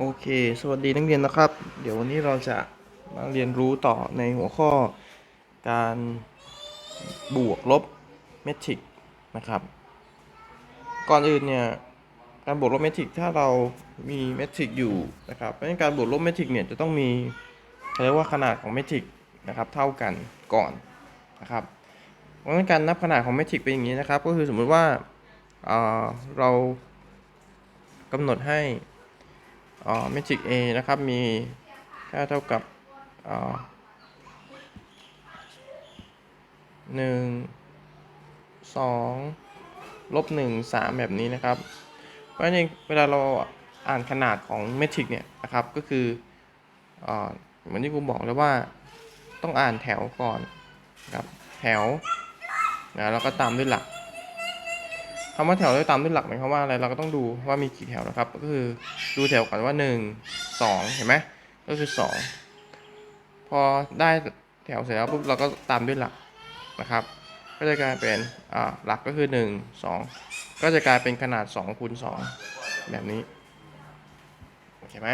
โอเค สวัสดีนักเรียนนะครับ เดี๋ยววันนี้เราจะมาเรียนรู้ต่อในหัวข้อการบวกลบเมทริกนะครับ ก่อนอื่นเนี่ย การบวกลบเมทริกถ้าเรามีเมทริกอยู่นะครับ เพราะฉะนั้นการบวกลบเมทริกเนี่ยจะต้องมีเรียกว่าขนาดของเมทริกนะครับเท่ากันก่อนนะครับ เพราะฉะนั้นการนับขนาดของเมทริกเป็นอย่างนี้นะครับ ก็คือสมมุติว่าเอ่อเรากำหนดให้ เมทริก A นะครับมีค่าเท่ากับหนึ่งสองลบหนึ่งสามแบบนี้นะครับ เพราะฉะนั้นเวลาเราอ่านขนาดของเมทริกเนี่ยนะครับก็คืออาเหมือนที่ครูบอกแล้วว่าต้องอ่านแถวก่อนนะครับแถวนะแล้วก็ตามด้วยหลักคำว่าแถวด้วยตามด้วยหลักหมายความว่าอะไรเราก็ต้องดูว่ามีกี่แถวนะครับ ก็คือ ดูแถวก่อนว่า 1 2 เห็นไหมก็คือ 2 พอได้แถวเสร็จแล้วปุ๊บเราก็ตามด้วยหลักนะครับ ก็จะกลายเป็นหลักก็คือ 1 2 ก็จะกลายเป็นขนาด2คูณ2แบบนี้โอเคไหม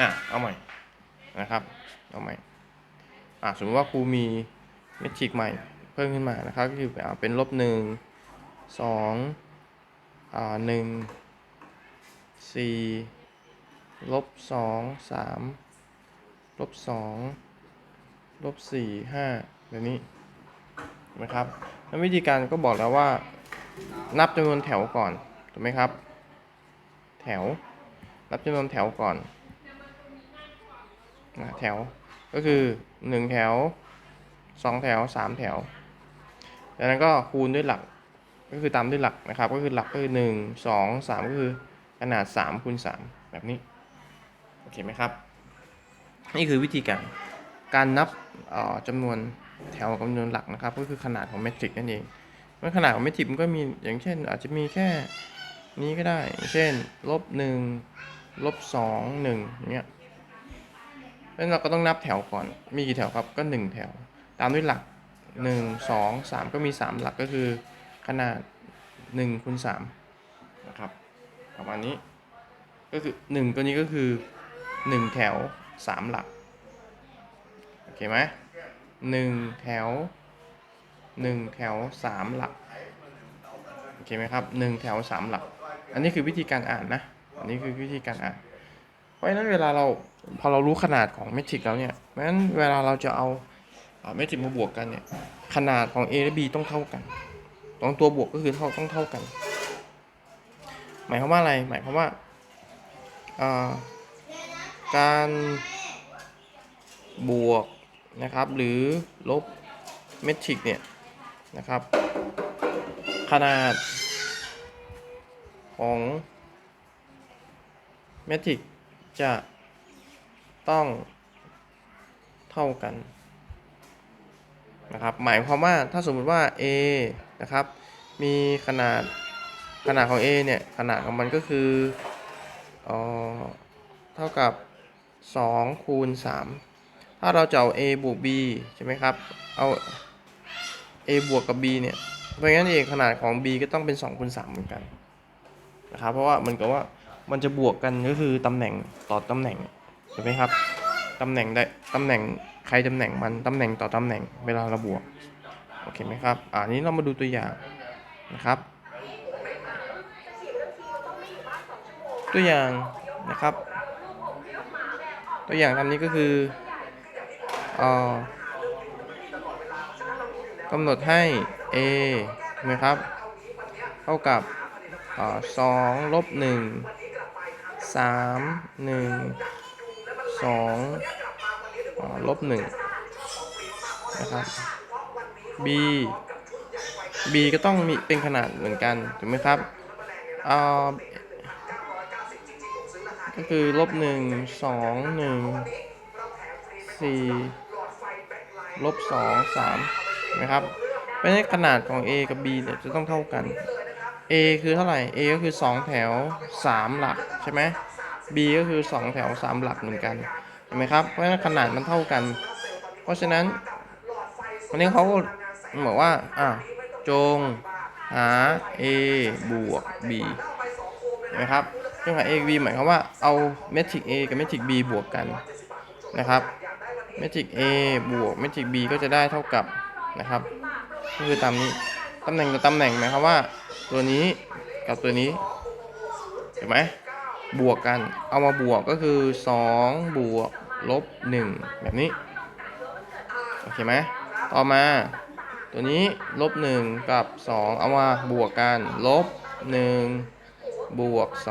อะเอาใหม่นะครับเอาใหม่อะสมมติว่าครูมีเมทริกใหม่เพิ่มขึ้นมานะครับก็คือเป็นลบหนึ่งสองอ่าหนึ่ง สี่ลบสองสามลบสองลบสี่ห้าแบบนี้นะครับแล้ววิธีการก็บอกแล้วว่า นับจำนวนแถวก่อนถูกไหมครับ แถว นับจำนวนแถวก่อนนะแถวก็คือ1แถว2แถว3แถวจากนั้นก็คูณด้วยหลักก็คือตามด้วยหลักนะครับ ก็คือหลักก็คือ1 2 3ก็คือ ขนาด3คูณ3แบบนี้ โอเคไหมครับ นี่คือวิธีการ การนับออจำนวนแถวกับจำนวนหลักนะครับ ก็คือขนาดของเมทริกนั่นเองเมื่อขนาดของเมทริกมันก็มีอย่างเช่น อาจจะมีแค่นี้ก็ได้ เช่นลบหนึ่งลบสองหนึ่งอย่างเงี้ยเพราะฉะนั้นเราก็ต้องนับแถวก่อน มีกี่แถวครับ ก็หนึ่งแถว ตามด้วยหลักหนึ่งสองสามก็มีสามหลักก็คือขนาดหนึ่งคูณสามนะครับ ประมาณนี้ ก็คือหนึ่งตัวนี้ก็คือหนึ่งแถวสามหลัก โอเคไหมหนึ่งแถวหนึ่งแถวสามหลัก โอเคไหมครับหนึ่งแถวสามหลัก อันนี้คือวิธีการอ่านนะ อันนี้คือวิธีการอ่าน เพราะฉะนั้นเวลาเราพอเรารู้ขนาดของเมทริกแล้วเนี่ยเพราะฉะนั้นเวลาเราจะเอาเมทริกมาบวกกันเนี่ยขนาดของ A และ B ต้องเท่ากันตรงตัวบวกก็คือเท่าต้องเท่ากัน มายความว่าอะไร หมายความว่าการบวกนะครับ หรือลบเมทริกเนี่ยนะครับ ขนาดของเมทริกจะต้องเท่ากันนะครับ หมายความว่าถ้าสมมติว่า A นะครับ มีขนาด ขนาดของ A เนี่ยขนาดของมันก็คือเออเท่ากับ 2 คูณ 3 ถ้าเราจะเอา A บวก B ใช่ไหมครับ เอา A บวกกับ B เนี่ย เพราะงั้นเองขนาดของ B ก็ต้องเป็น2คูณ3เหมือนกันนะครับ เพราะว่ามันก็ว่ามันจะบวกกันก็คือตำแหน่งต่อตำแหน่งถูกไหมครับตำแหน่งได้ตำแหน่งใครตำแหน่งมันตำแหน่งต่อตำแหน่งเวลาเราบวกโอเคไหมครับอ่านี้เรามาดูตัวอย่างนะครับ ตัวอย่างนะครับ ตัวอย่างตามนี้ก็คือเอ่อกำหนดให้ a นะครับ เท่ากับสองลบหนึ่งสามหนึ่งสองลบหนึ่งนะครับ b b ก็ต้องมีเป็นขนาดเหมือนกัน ถูกไหมครับอ่า ก็คือลบหนึ่งสองหนึ่งสี่ลบสองสามนะครับเพราะฉะนั้นขนาดของ a กับ b เนี่ยจะต้องเท่ากัน a คือเท่าไหร่ a ก็คือ 2 แถว 3 หลักใช่ไหม b ก็คือ 2 แถว 3 หลักเหมือนกันเห็นไหมครับเพราะฉะนั้นขนาดมันเท่ากัน เพราะฉะนั้นวันนี้เขาก็บอกว่าอะจงหา a บวก b เห็นไหมครับ เครื่องหมาย a กับ b หมายความว่าเอาเมทริก a กับเมทริก b บวกกันนะครับเมทริก a บวกเมทริก b ก็จะได้เท่ากับนะครับก็คือตามนี้ตำแหน่งต่อตำแหน่งหมายความว่า ตัวนี้กับตัวนี้เห็นไหมบวกกันเอามาบวกก็คือ 2 บวกลบ 1 แบบนี้โอเคไหมต่อมาตัวนี้ลบ 1 กับ 2 เอามาบวกกันลบ 1 บวก2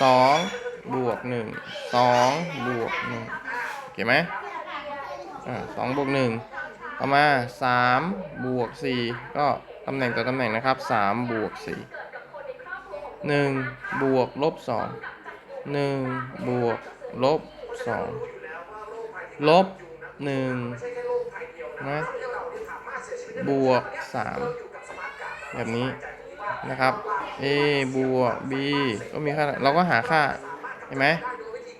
2บวก1 2บวก1โอเคไหมอ่าสองบวกหนึ่งต่อมาสามบวกสี่ก็ตำแหน่งต่อตำแหน่งนะครับสามบวกสี่หนึ่งบวกลบสองหนึ่งบวกลบสองลบหนึ่งนะบวกสามแบบนี้นะครับ a บวก b ก็มีค่า เราก็หาค่า เห็นไหม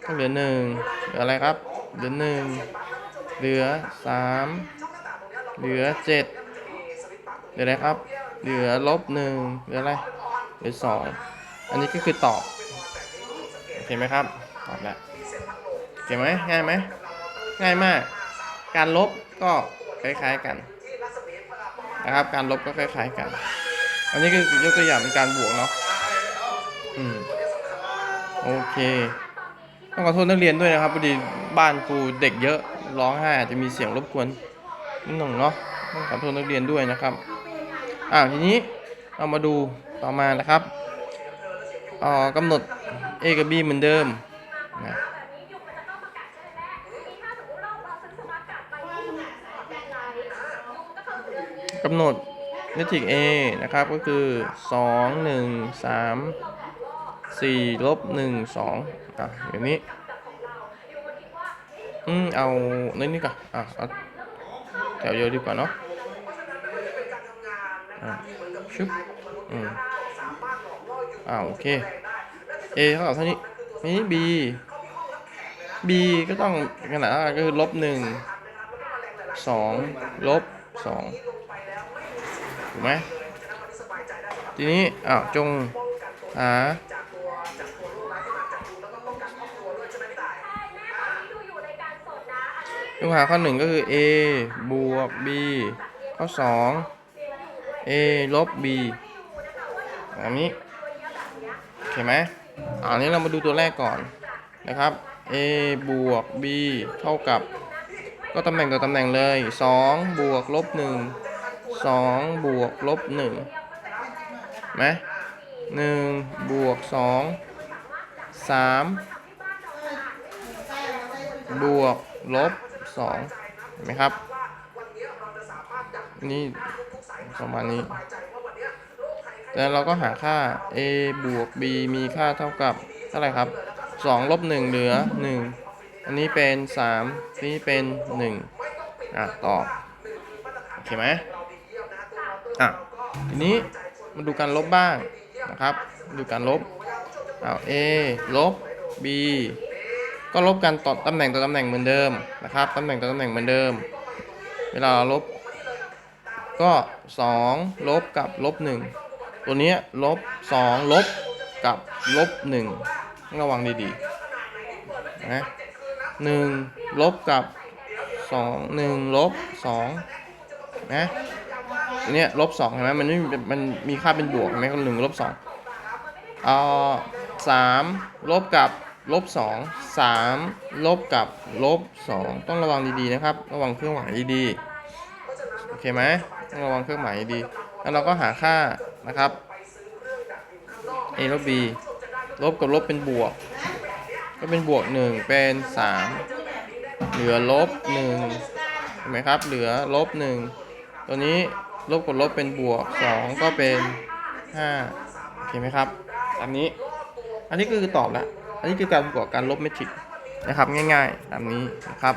ก็เหลือหนึ่งเหลืออะไรครับ เหลือหนึ่งเหลือสามเหลือเจ็ดเหลืออะไรครับ เหลือลบหนึ่งเหลืออะไร เหลือสองอันนี้ก็คือตอบ โอเคไหมครับ ตอบแล้วโอเคไหมง่ายไหมง่ายมาก การลบก็คล้ายๆกันนะครับ การลบก็คล้ายๆกัน อันนี้คือยกตัวอย่างเป็นการบวกเนาะอืมโอเคต้องขอโทษนักเรียนด้วยนะครับพอดีบ้านครูเด็กเยอะร้องไห้อาจจะมีเสียงรบกวนนิดหน่อยเนาะต้องขอโทษนักเรียนด้วยนะครับอ่าทีนี้เรามาดูต่อมานะครับเอ่อกำหนด a กับ b เหมือนเดิมนะกำหนด เมทริก a นะครับ ก็คือ 2 1 3 4ลบ1 2อะอย่างนี้ อืม เอาในนี้ก่อนอะเอาแถวเดียวดีกว่าเนาะอะชุบอืมอ่าโอเค A เท่ากับเท่านี้ นี้ B B ก็ต้องขนาดก็คือลบหนึ่งสองลบสอง ถูกไหมทีนี้อ้าวจงหายกหาข้อหนึ่งก็คือ a บวก b ข้อสอง a ลบ b อันนี้โอเคไหมอันนี้เรามาดูตัวแรกก่อนนะครับ a บวก b เท่ากับ ก็ตำแหน่งต่อตำแหน่งเลย 2 บวกลบ 1 2บวกลบ1ไหม1บวก2 3บวกลบสองเห็นไหมครับ นี่ประมาณนี้ แล้วเราก็หาค่า a บวก b มีค่าเท่ากับเท่าไหร่ครับ2ลบ1เหลือ 1 อันนี้เป็น 3 นี่เป็น 1 อะตอบ โอเคไหม อะทีนี้มาดูการลบบ้างนะครับ ดูการลบเอา a ลบ b ก็ลบกันต่อตำแหน่งต่อตำแหน่งเหมือนเดิมนะครับตำแหน่งต่อตำแหน่งเหมือนเดิม เวลาเราลบ ก็2ลบกับลบ1ตัวนี้ลบ2ลบกับลบ1ต้องระวังดีๆนะหนึ่งลบกับ2 1ลบ2นะอัน เนี้ยลบ2เห็นไหมมันไม่มันมีค่าเป็นบวกเห็นไหมก็หนึ่งลบ2เอ่อสามลบกับลบสองสามลบกับลบสองต้องระวังดีๆนะครับ ระวังเครื่องหมายดีๆโอเคไหมต้องระวังเครื่องหมายดีแล้วเราก็หาค่านะครับ a ลบ b ลบกับลบเป็นบวก ก็เป็นบวกหนึ่งเป็นสามเหลือลบหนึ่งเห็นไหมครับ เหลือลบหนึ่งตัวนี้ ลบกับลบเป็นบวกสองก็เป็นห้าโอเคไหมครับตามนี้ อันนี้ก็คือตอบแล้ว อันนี้คือการบวกการลบเมทริกนะครับง่ายๆตามนี้นะครับ